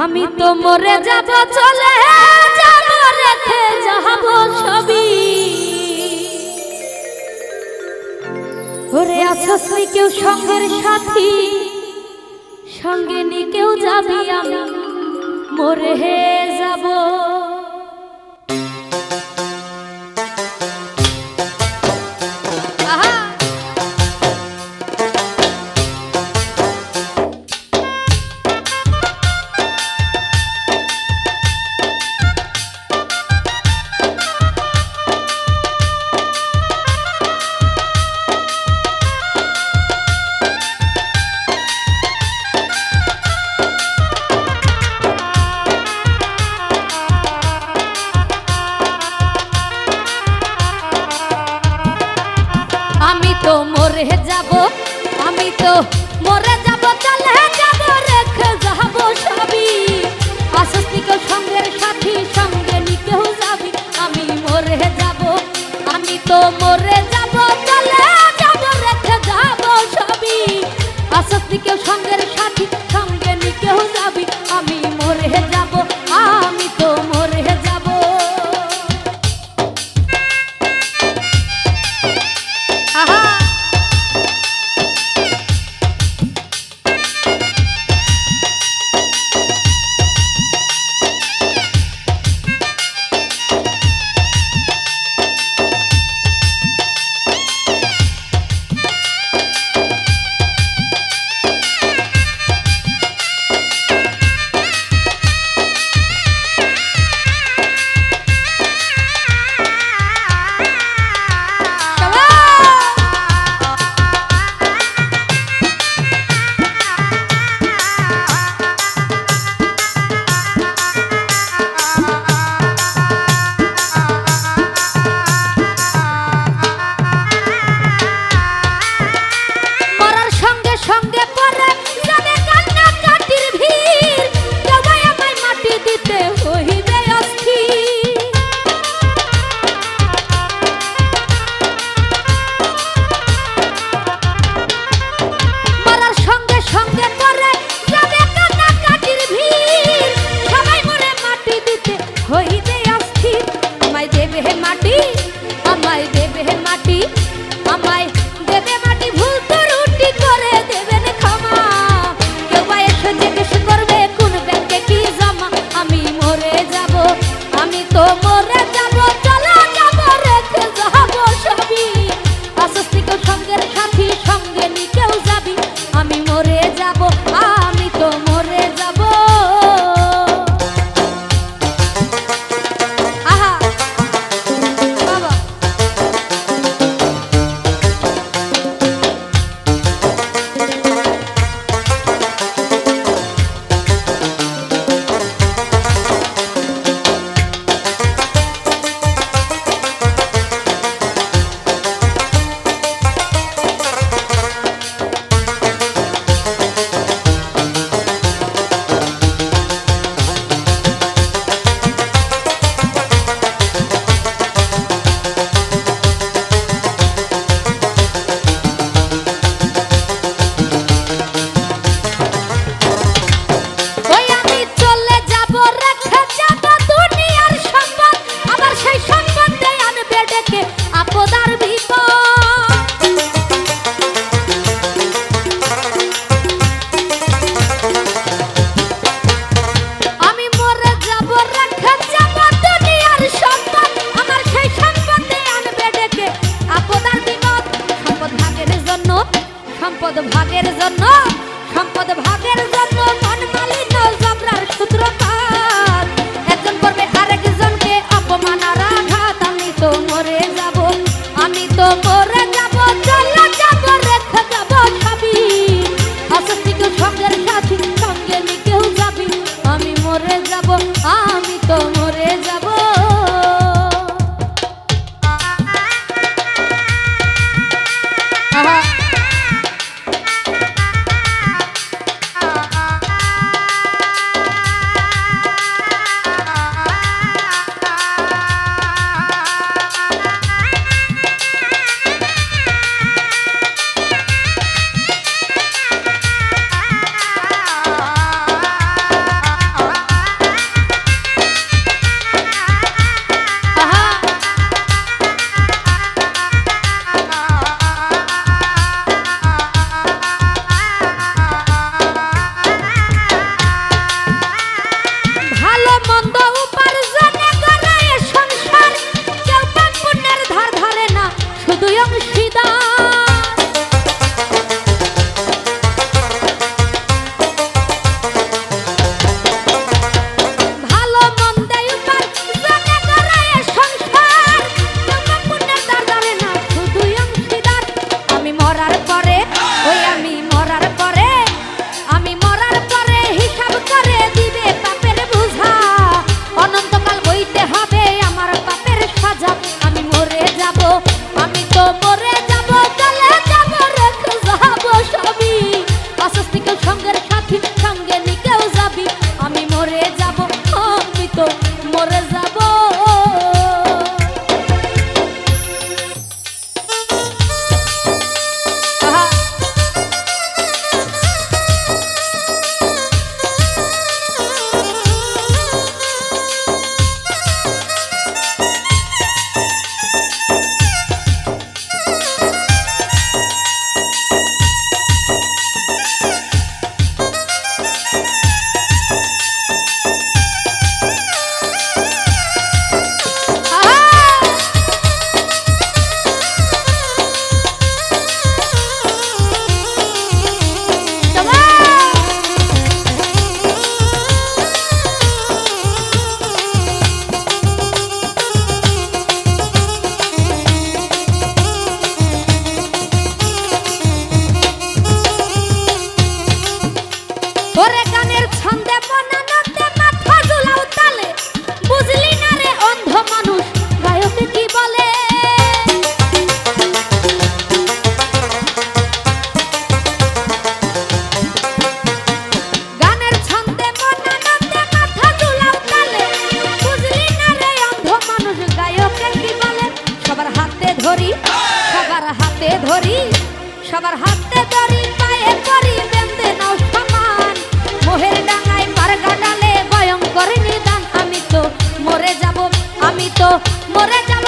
আমি তো মরে যাব, চলে যাব, রেখে যাব সবই। ওরে আছস, নি কেউ সঙ্গের সাথী, সঙ্গে নি কেউ যাবি আমি। মরে যাব। ধরি, সবার হাতে ধরি, সবার হাতে ধরি, পায়ে করি বেঁধে নাও সমান। মোহের ডাঙায় পার কাটালে ভয়ঙ্কর নিদান। আমি তো মরে যাব, আমি তো মরে যাব